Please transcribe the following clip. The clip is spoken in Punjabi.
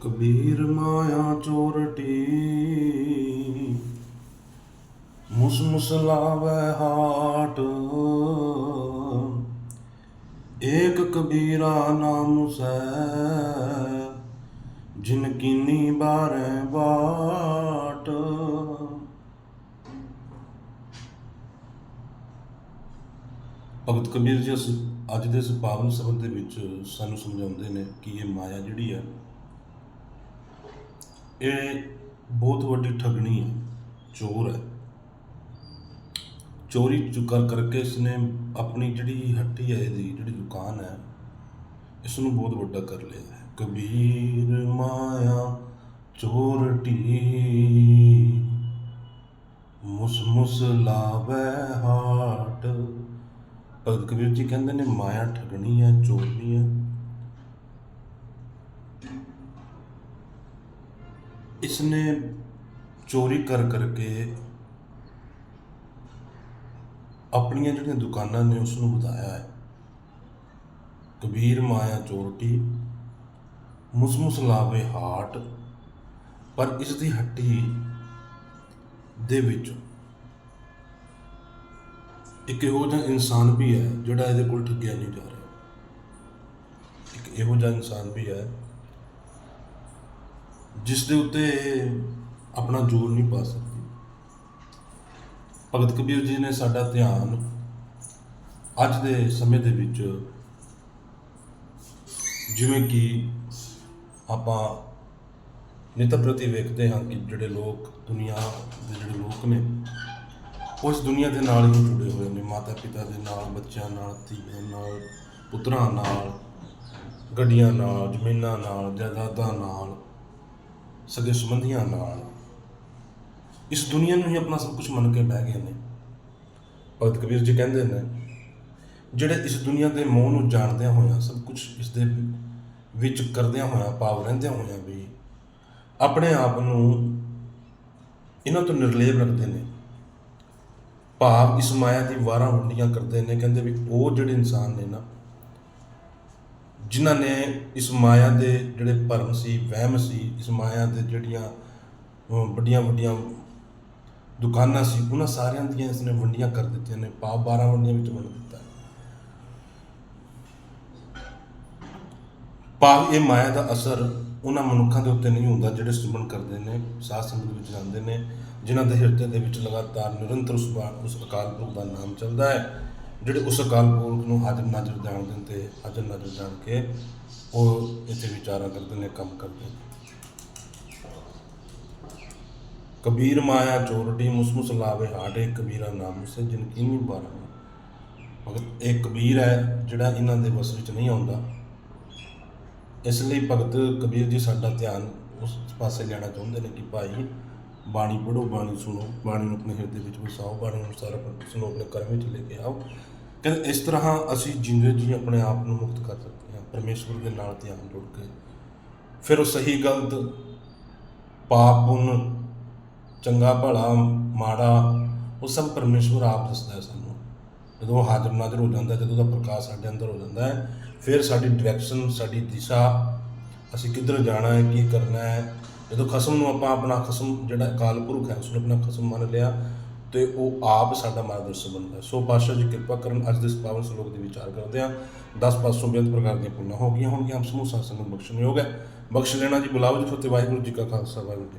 ਕਬੀਰ ਮਾਇਆ ਚੋਰਟੀ ਮੁਸ ਮੁਸ ਹਾਟ। ਏਕ ਕਬੀਰਾ ਨਾਮ ਸੈ, ਜਿਨ ਕੀਨੀ ਬਾਰੇ ਬਾਟ। ਭਗਤ ਕਬੀਰ ਜੀ ਇਸ ਅੱਜ ਦੇ ਇਸ ਪਾਵਨ ਸਬਦ ਦੇ ਵਿੱਚ ਸਾਨੂੰ ਸਮਝਾਉਂਦੇ ਨੇ ਕਿ ਇਹ ਮਾਇਆ ਜਿਹੜੀ ਹੈ ਇਹ ਬਹੁਤ ਵੱਡੀ ਠੱਗਣੀ ਹੈ, ਚੋਰ ਹੈ। ਚੋਰੀ ਚੁੱਕਰ ਕਰਕੇ ਇਸਨੇ ਆਪਣੀ ਜਿਹੜੀ ਹੱਟੀ ਹੈ, ਇਹਦੀ ਜਿਹੜੀ ਦੁਕਾਨ ਹੈ ਇਸ ਨੂੰ ਬਹੁਤ ਵੱਡਾ ਕਰ ਲਿਆ ਹੈ। ਕਬੀਰ ਮਾਇਆ ਚੋਰਟੀ ਮੁਸ ਮੁਸ ਲਾਵੇ ਹਾਟ। ਭਗਤ ਕਬੀਰ ਜੀ ਕਹਿੰਦੇ ਨੇ ਮਾਇਆ ਠਗਣੀ ਹੈ ਚੋਰਨੀ ਹੈ। ਇਸਨੇ ਚੋਰੀ ਕਰ ਕਰਕੇ ਆਪਣੀਆਂ ਜਿਹੜੀਆਂ ਦੁਕਾਨਾਂ ਨੇ ਉਸ ਨੂੰ ਵਧਾਇਆ ਹੈ। ਕਬੀਰ ਮਾਇਆ ਚੋਰਟੀ, ਮੁਸਮੁਸ ਲਾਵੇ ਹਾਟ, ਪਰ ਇਸ ਦੀ ਹੱਟੀ ਦੇ ਵਿੱਚ। ਇੱਕ ਇਹੋ ਜਿਹਾ ਇਨਸਾਨ ਵੀ ਹੈ ਜਿਹੜਾ ਇਹਦੇ ਕੋਲ ਠੱਗਿਆ ਨਹੀਂ ਜਾ ਰਿਹਾ। ਇੱਕ ਇਹੋ ਜਿਹਾ ਇਨਸਾਨ ਵੀ ਹੈ ਜਿਸ ਦੇ ਉੱਤੇ ਇਹ ਆਪਣਾ ਜ਼ੋਰ ਨਹੀਂ ਪਾ ਸਕਦੀ। ਭਗਤ ਕਬੀਰ ਜੀ ਨੇ ਸਾਡਾ ਧਿਆਨ ਅੱਜ ਦੇ ਸਮੇਂ ਦੇ ਵਿੱਚ ਜਿਵੇਂ ਕਿ ਆਪਾਂ ਨਿਤ ਪ੍ਰਤੀ ਵੇਖਦੇ ਹਾਂ ਕਿ ਜਿਹੜੇ ਲੋਕ ਦੁਨੀਆ ਦੇ ਜਿਹੜੇ ਲੋਕ ਨੇ, ਉਹ ਇਸ ਦੁਨੀਆ ਦੇ ਨਾਲ ਹੀ ਜੁੜੇ ਹੋਏ ਨੇ। ਮਾਤਾ ਪਿਤਾ ਦੇ ਨਾਲ, ਬੱਚਿਆਂ ਨਾਲ, ਧੀਆਂ ਨਾਲ, ਪੁੱਤਰਾਂ ਨਾਲ, ਗੱਡੀਆਂ ਨਾਲ, ਜ਼ਮੀਨਾਂ ਨਾਲ, ਜਾਇਦਾਦਾਂ ਨਾਲ ਸਗੇ ਸੰਬੰਧੀਆਂ ਨਾਲ। ਇਸ ਦੁਨੀਆ ਨੂੰ ਹੀ ਆਪਣਾ ਸਭ ਕੁਝ ਮੰਨ ਕੇ ਬਹਿ ਗਏ ਨੇ। ਭਗਤ ਕਬੀਰ ਜੀ ਕਹਿੰਦੇ ਨੇ, ਜਿਹੜੇ ਇਸ ਦੁਨੀਆ ਦੇ ਮੋਹ ਨੂੰ ਜਾਣਦਿਆਂ ਹੋਇਆਂ ਸਭ ਕੁਝ ਇਸ ਦੇ ਵਿੱਚ ਕਰਦਿਆਂ ਹੋਇਆਂ, ਭਾਵ ਰਹਿੰਦਿਆਂ ਹੋਇਆਂ ਵੀ ਆਪਣੇ ਆਪ ਨੂੰ ਇਹਨਾਂ ਤੋਂ ਨਿਰਲੇਪ ਰੱਖਦੇ ਨੇ। ਭਾਵ ਇਸ ਮਾਇਆ ਦੀ ਵਾਰਾਂ ਵੰਡੀਆਂ ਕਰਦੇ ਨੇ, ਕਹਿੰਦੇ ਵੀ ਉਹ ਜਿਹੜੇ ਇਨਸਾਨ ਨੇ ਨਾ ਜਿਨ੍ਹਾਂ ਨੇ ਇਸ ਮਾਇਆ ਦੇ ਜਿਹੜੇ ਭਰਮ ਸੀ, ਵਹਿਮ ਸੀ, ਇਸ ਮਾਇਆ ਦੇ ਜਿਹੜੀਆਂ ਵੱਡੀਆਂ ਵੱਡੀਆਂ ਦੁਕਾਨਾਂ ਸੀ, ਉਹਨਾਂ ਸਾਰਿਆਂ ਦੀਆਂ ਇਸਨੇ ਵੰਡੀਆਂ ਕਰ ਦਿੱਤੀਆਂ ਨੇ, ਭਾਵ 12 ਵੰਡੀਆਂ ਵਿੱਚ ਵੰਡ ਦਿੱਤਾ ਹੈ। ਭਾਵ ਇਹ ਮਾਇਆ ਦਾ ਅਸਰ ਉਹਨਾਂ ਮਨੁੱਖਾਂ ਦੇ ਉੱਤੇ ਨਹੀਂ ਹੁੰਦਾ ਜਿਹੜੇ ਸਿਮਰਨ ਕਰਦੇ ਨੇ, ਸਾਧ ਸੰਗਤ ਵਿੱਚ ਜਾਂਦੇ ਨੇ, ਜਿਨ੍ਹਾਂ ਦੇ ਹਿਰਦੇ ਦੇ ਵਿੱਚ ਲਗਾਤਾਰ ਨਿਰੰਤਰ ਉਸ ਉਸ ਅਕਾਲ ਪੁਰਖ ਦਾ ਨਾਮ ਚੱਲਦਾ ਹੈ ਜਿਹੜੇ ਉਸ ਅਕਾਲ ਪੁਰਖ ਨੂੰ ਹਾਜ਼ਰ ਨਾਜ਼ਰ ਜਾਣ ਦਿੰਦੇ ਹਾਜ਼ਰ ਨਾਜ਼ਰ ਜਾਣ ਕੇ ਉਹ ਇੱਥੇ ਵਿਚਾਰਾਂ ਕਰਦੇ ਨੇ, ਕੰਮ ਕਰਦੇ ਨੇ। ਕਬੀਰ ਮਾਇਆ ਚੋਰਟੀ ਮੁਸਮੁਸ ਲਾਵੇ ਹਾਟੇ ਕਬੀਰਾ ਨਾਮ ਸੇ ਜਿਨ ਕੀਨੀ ਬਾਰਾ ਭਗਤ ਇਹ ਕਬੀਰ ਹੈ ਜਿਹੜਾ ਇਹਨਾਂ ਦੇ ਵਸ ਵਿੱਚ ਨਹੀਂ ਆਉਂਦਾ। ਇਸ ਲਈ ਭਗਤ ਕਬੀਰ ਜੀ ਸਾਡਾ ਧਿਆਨ ਉਸ ਪਾਸੇ ਲੈਣਾ ਚਾਹੁੰਦੇ ਨੇ ਕਿ ਭਾਈ ਬਾਣੀ ਪੜੋ ਬਾਣੀ ਸੁਣੋ, ਬਾਣੀ ਨੂੰ ਆਪਣੇ ਹਿਰਦੇ ਵਿੱਚ ਵਸਾਓ, ਬਾਣੀ ਨੂੰ ਸਾਰਾ ਉਸ ਨੂੰ ਆਪਣੇ ਕਰਮ ਵਿੱਚ ਲੈ ਕੇ ਆਓ। ਕਹਿੰਦੇ ਇਸ ਤਰ੍ਹਾਂ ਅਸੀਂ ਜਿੰਦੇ ਜੀ ਆਪਣੇ ਆਪ ਨੂੰ ਮੁਕਤ ਕਰ ਸਕਦੇ ਹਾਂ, ਪਰਮੇਸ਼ਵਰ ਦੇ ਨਾਲ ਧਿਆਨ ਜੋੜ ਕੇ। ਫਿਰ ਉਹ ਸਹੀ ਗਲਤ, ਪਾਪ ਪੁੰਨ, ਚੰਗਾ ਭਲਾ, ਮਾੜਾ, ਉਹ ਸਭ ਪਰਮੇਸ਼ਵਰ ਆਪ ਦੱਸਦਾ ਹੈ ਸਾਨੂੰ। ਜਦੋਂ ਉਹ ਹਾਜ਼ਰ ਨਾਜ਼ਰ ਹੋ ਜਾਂਦਾ, ਜਦੋਂ ਦਾ ਪ੍ਰਕਾਸ਼ ਸਾਡੇ ਅੰਦਰ ਹੋ ਜਾਂਦਾ ਹੈ, ਫਿਰ ਸਾਡੀ ਡਾਇਰੈਕਸ਼ਨ ਸਾਡੀ ਦਿਸ਼ਾ, ਅਸੀਂ ਕਿੱਧਰ ਜਾਣਾ ਹੈ, ਕੀ ਕਰਨਾ ਹੈ ਜਦੋਂ ਖਸਮ ਨੂੰ ਆਪਾਂ ਆਪਣਾ ਖਸਮ ਜਿਹੜਾ ਅਕਾਲ ਪੁਰਖ ਹੈ ਉਸ ਨੂੰ ਆਪਣਾ ਖਸਮ ਮੰਨ ਲਿਆ, ਤੇ ਉਹ ਆਪ ਸਾਡਾ ਮਾਰਗਦਰਸ਼ਕ ਬਣਦਾ ਸੋ ਪਾਤਸ਼ਾਹ ਜੀ ਕਿਰਪਾ ਕਰਨ ਅੱਜ ਦੇ ਇਸ ਪਾਵਨ ਸ਼ਲੋਕ ਦੇ ਵਿਚਾਰ ਕਰਦੇ ਹਾਂ। 10 ਪਾਸੋਂ ਬੇਅੰਤ ਪ੍ਰਕਾਰ ਦੀਆਂ ਪੁੰਨਾਂ ਹੋ ਗਈਆਂ ਹੋਣਗੀਆਂ, ਆਪ ਸਮੂਹ ਸਾਸਨ ਨੂੰ ਬਖਸ਼ਣਯੋਗ ਹੈ। ਬਖਸ਼ ਲੈਣਾ ਜੀ, ਬੁਲਾਓ ਜੀ, ਫਤਿਹ ਵਾਹਿਗੁਰੂ ਜੀ ਕਾ ਖਾਲਸਾ, ਵਾਹਿਗੁਰੂ ਜੀ